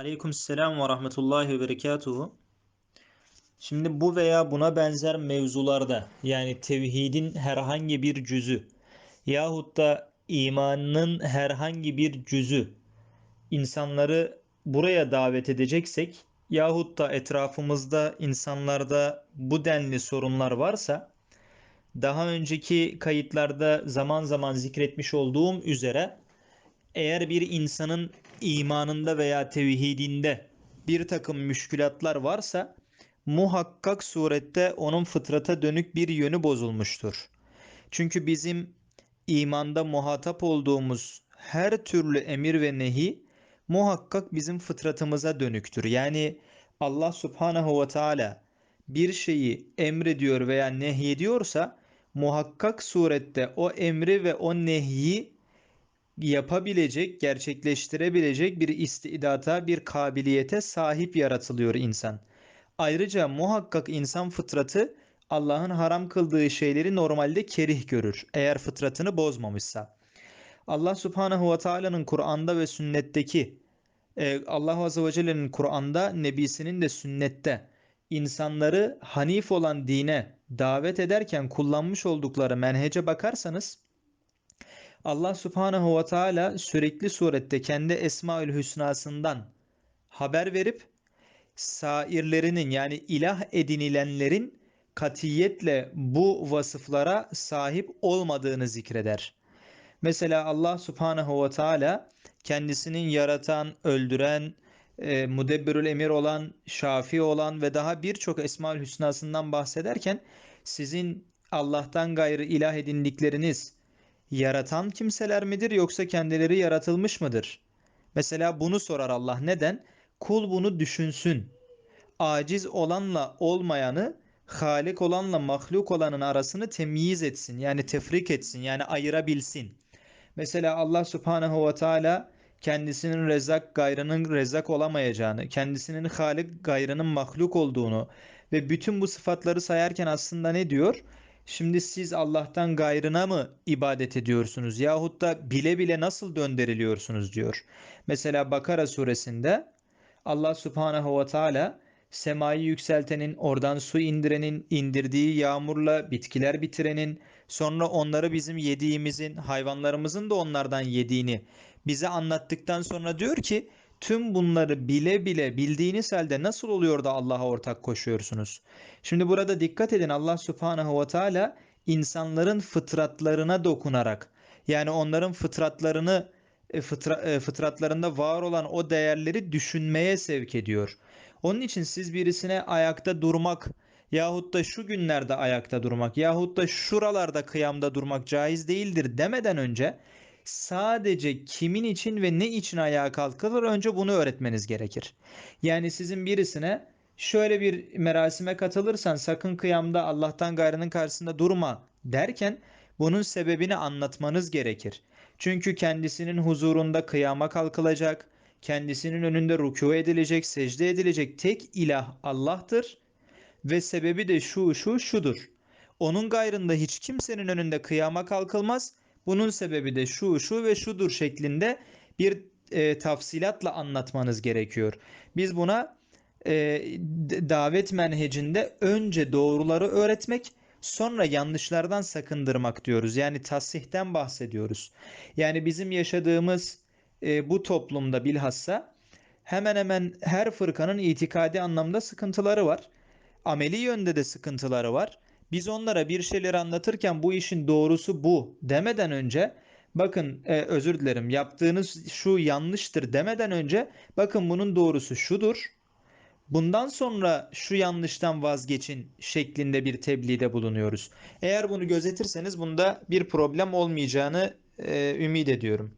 Aleykümselam ve rahmetullahi ve berekatuhu. Şimdi bu veya buna benzer mevzularda yani tevhidin herhangi bir cüzü yahut da imanın herhangi bir cüzü insanları buraya davet edeceksek yahut da etrafımızda insanlarda bu denli sorunlar varsa daha önceki kayıtlarda zaman zaman zikretmiş olduğum üzere eğer bir insanın imanında veya tevhidinde bir takım müşkülatlar varsa muhakkak surette onun fıtrata dönük bir yönü bozulmuştur. Çünkü bizim imanda muhatap olduğumuz her türlü emir ve nehi muhakkak bizim fıtratımıza dönüktür. Yani Allah subhanahu ve teala bir şeyi emrediyor veya nehyediyorsa muhakkak surette o emri ve o nehyi yapabilecek, gerçekleştirebilecek bir istidata, bir kabiliyete sahip yaratılıyor insan. Ayrıca muhakkak insan fıtratı Allah'ın haram kıldığı şeyleri normalde kerih görür eğer fıtratını bozmamışsa. Allah Subhanahu ve Taala'nın Kur'an'da ve sünnetteki e, Allah Azze ve Celle'nin Kur'an'da, Nebisinin de sünnette insanları hanif olan dine davet ederken kullanmış oldukları menhece bakarsanız Allah Subhanahu ve Teala sürekli surette kendi Esmaül Hüsna'sından haber verip sairlerinin yani ilah edinilenlerin katiyetle bu vasıflara sahip olmadığını zikreder. Mesela Allah Subhanahu ve Teala kendisinin yaratan, öldüren, e, mudebbirül emir olan, şafi olan ve daha birçok Esmaül Hüsna'sından bahsederken sizin Allah'tan gayrı ilah edindikleriniz yaratan kimseler midir yoksa kendileri yaratılmış mıdır? Mesela bunu sorar Allah. Neden? Kul bunu düşünsün. Aciz olanla olmayanı, halik olanla mahluk olanın arasını temyiz etsin. Yani tefrik etsin. Yani ayırabilsin. Mesela Allah subhanehu ve teala kendisinin rezak gayrının rezak olamayacağını, kendisinin halik gayrının mahluk olduğunu ve bütün bu sıfatları sayarken aslında ne diyor? Şimdi siz Allah'tan gayrına mı ibadet ediyorsunuz yahut da bile bile nasıl döndürülüyorsunuz diyor. Mesela Bakara suresinde Allah subhanehu ve teala semayı yükseltenin, oradan su indirenin, indirdiği yağmurla bitkiler bitirenin, sonra onları bizim yediğimizin, hayvanlarımızın da onlardan yediğini bize anlattıktan sonra diyor ki tüm bunları bile bile bildiğiniz halde nasıl oluyor da Allah'a ortak koşuyorsunuz? Şimdi burada dikkat edin Allah Subhanahu ve Teala insanların fıtratlarına dokunarak yani onların fıtratlarını e, fıtra, e, fıtratlarında var olan o değerleri düşünmeye sevk ediyor. Onun için siz birisine ayakta durmak yahut da şu günlerde ayakta durmak yahut da şuralarda kıyamda durmak caiz değildir demeden önce sadece kimin için ve ne için ayağa kalkılır önce bunu öğretmeniz gerekir. Yani sizin birisine şöyle bir merasime katılırsan sakın kıyamda Allah'tan gayrının karşısında durma derken bunun sebebini anlatmanız gerekir. Çünkü kendisinin huzurunda kıyama kalkılacak, kendisinin önünde rükû edilecek, secde edilecek tek ilah Allah'tır ve sebebi de şu şu şudur. Onun gayrında hiç kimsenin önünde kıyama kalkılmaz bunun sebebi de şu şu ve şudur şeklinde bir e, tafsilatla anlatmanız gerekiyor. Biz buna e, davet menhecinde önce doğruları öğretmek sonra yanlışlardan sakındırmak diyoruz. Yani tasihten bahsediyoruz. Yani bizim yaşadığımız e, bu toplumda bilhassa hemen hemen her fırkanın itikadi anlamda sıkıntıları var. Ameli yönde de sıkıntıları var. Biz onlara bir şeyler anlatırken bu işin doğrusu bu demeden önce bakın e, özür dilerim yaptığınız şu yanlıştır demeden önce bakın bunun doğrusu şudur. Bundan sonra şu yanlıştan vazgeçin şeklinde bir tebliğde bulunuyoruz. Eğer bunu gözetirseniz bunda bir problem olmayacağını e, ümit ediyorum.